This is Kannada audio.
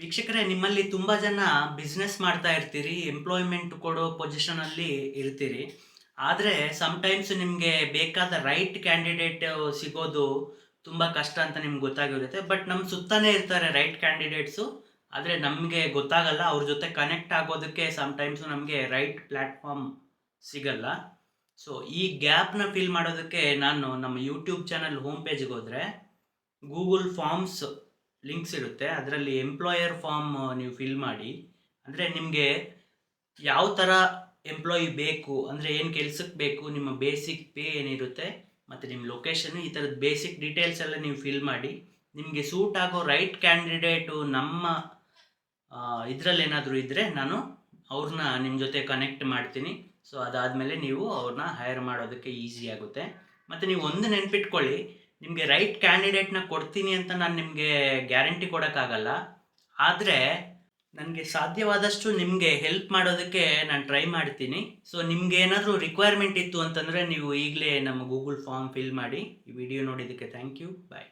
ವೀಕ್ಷಕರೇ, ನಿಮ್ಮಲ್ಲಿ ತುಂಬ ಜನ ಬಿಸ್ನೆಸ್ ಮಾಡ್ತಾ ಇರ್ತೀರಿ ಎಂಪ್ಲಾಯ್ಮೆಂಟ್ ಕೊಡೋ ಪೊಸಿಷನಲ್ಲಿ ಇರ್ತೀರಿ. ಆದರೆ ಸಮ್ಟೈಮ್ಸ್ ನಿಮಗೆ ಬೇಕಾದ ರೈಟ್ ಕ್ಯಾಂಡಿಡೇಟ್ ಸಿಗೋದು ತುಂಬ ಕಷ್ಟ ಅಂತ ನಿಮ್ಗೆ ಗೊತ್ತಾಗಿರುತ್ತೆ. ಬಟ್ ನಮ್ಮ ಸುತ್ತಾನೇ ಇರ್ತಾರೆ ರೈಟ್ ಕ್ಯಾಂಡಿಡೇಟ್ಸು ಆದರೆ ನಮಗೆ ಗೊತ್ತಾಗಲ್ಲ, ಅವ್ರ ಜೊತೆ ಕನೆಕ್ಟ್ ಆಗೋದಕ್ಕೆ ಸಮ್ಟೈಮ್ಸು ನಮಗೆ ರೈಟ್ ಪ್ಲ್ಯಾಟ್ಫಾರ್ಮ್ ಸಿಗಲ್ಲ. ಸೊ ಈ ಗ್ಯಾಪ್ನ ಫಿಲ್ ಮಾಡೋದಕ್ಕೆ ನಾನು ನಮ್ಮ ಯೂಟ್ಯೂಬ್ ಚಾನಲ್ ಹೋಮ್ ಪೇಜ್ಗೆ ಹೋದರೆ ಗೂಗಲ್ ಫಾರ್ಮ್ಸ್ ಲಿಂಕ್ಸ್ ಇರುತ್ತೆ. ಅದರಲ್ಲಿ ಎಂಪ್ಲಾಯರ್ ಫಾರ್ಮ್ ನೀವು ಫಿಲ್ ಮಾಡಿ. ಅಂದರೆ ನಿಮಗೆ ಯಾವ ಥರ ಎಂಪ್ಲಾಯಿ ಬೇಕು, ಅಂದರೆ ಏನು ಕೆಲ್ಸಕ್ಕೆ ಬೇಕು, ನಿಮ್ಮ ಬೇಸಿಕ್ ಪೇ ಏನಿರುತ್ತೆ, ಮತ್ತು ನಿಮ್ಮ ಲೊಕೇಶನ್ ಈ ಥರದ ಬೇಸಿಕ್ ಡೀಟೇಲ್ಸ್ ಎಲ್ಲ ನೀವು ಫಿಲ್ ಮಾಡಿ. ನಿಮಗೆ ಸೂಟ್ ಆಗೋ ರೈಟ್ ಕ್ಯಾಂಡಿಡೇಟು ನಮ್ಮ ಇದರಲ್ಲಿ ಏನಾದರೂ ಇದ್ದರೆ ನಾನು ಅವ್ರನ್ನ ನಿಮ್ಮ ಜೊತೆ ಕನೆಕ್ಟ್ ಮಾಡ್ತೀನಿ. ಸೊ ಅದಾದಮೇಲೆ ನೀವು ಅವ್ರನ್ನ ಹೈರ್ ಮಾಡೋದಕ್ಕೆ ಈಸಿ ಆಗುತ್ತೆ. ಮತ್ತು ನೀವು ಒಂದು ನೆನ್ಪಿಟ್ಕೊಳ್ಳಿ ನಿಮಗೆ ರೈಟ್ ಕ್ಯಾಂಡಿಡೇಟ್ನ ಕೊಡ್ತೀನಿ ಅಂತ ನಾನು ನಿಮಗೆ ಗ್ಯಾರಂಟಿ ಕೊಡೋಕ್ಕಾಗಲ್ಲ. ಆದರೆ ನನಗೆ ಸಾಧ್ಯವಾದಷ್ಟು ನಿಮಗೆ ಹೆಲ್ಪ್ ಮಾಡೋದಕ್ಕೆ ನಾನು ಟ್ರೈ ಮಾಡ್ತೀನಿ. ಸೊ ನಿಮ್ಗೆ ಏನಾದರೂ ರಿಕ್ವೈರ್ಮೆಂಟ್ ಇತ್ತು ಅಂತಂದರೆ ನೀವು ಈಗಲೇ ನಮ್ಮ ಗೂಗಲ್ ಫಾರ್ಮ್ ಫಿಲ್ ಮಾಡಿ ಈ ವಿಡಿಯೋ ನೋಡಿದ್ದಕ್ಕೆ ಥ್ಯಾಂಕ್ ಯು ಬಾಯ್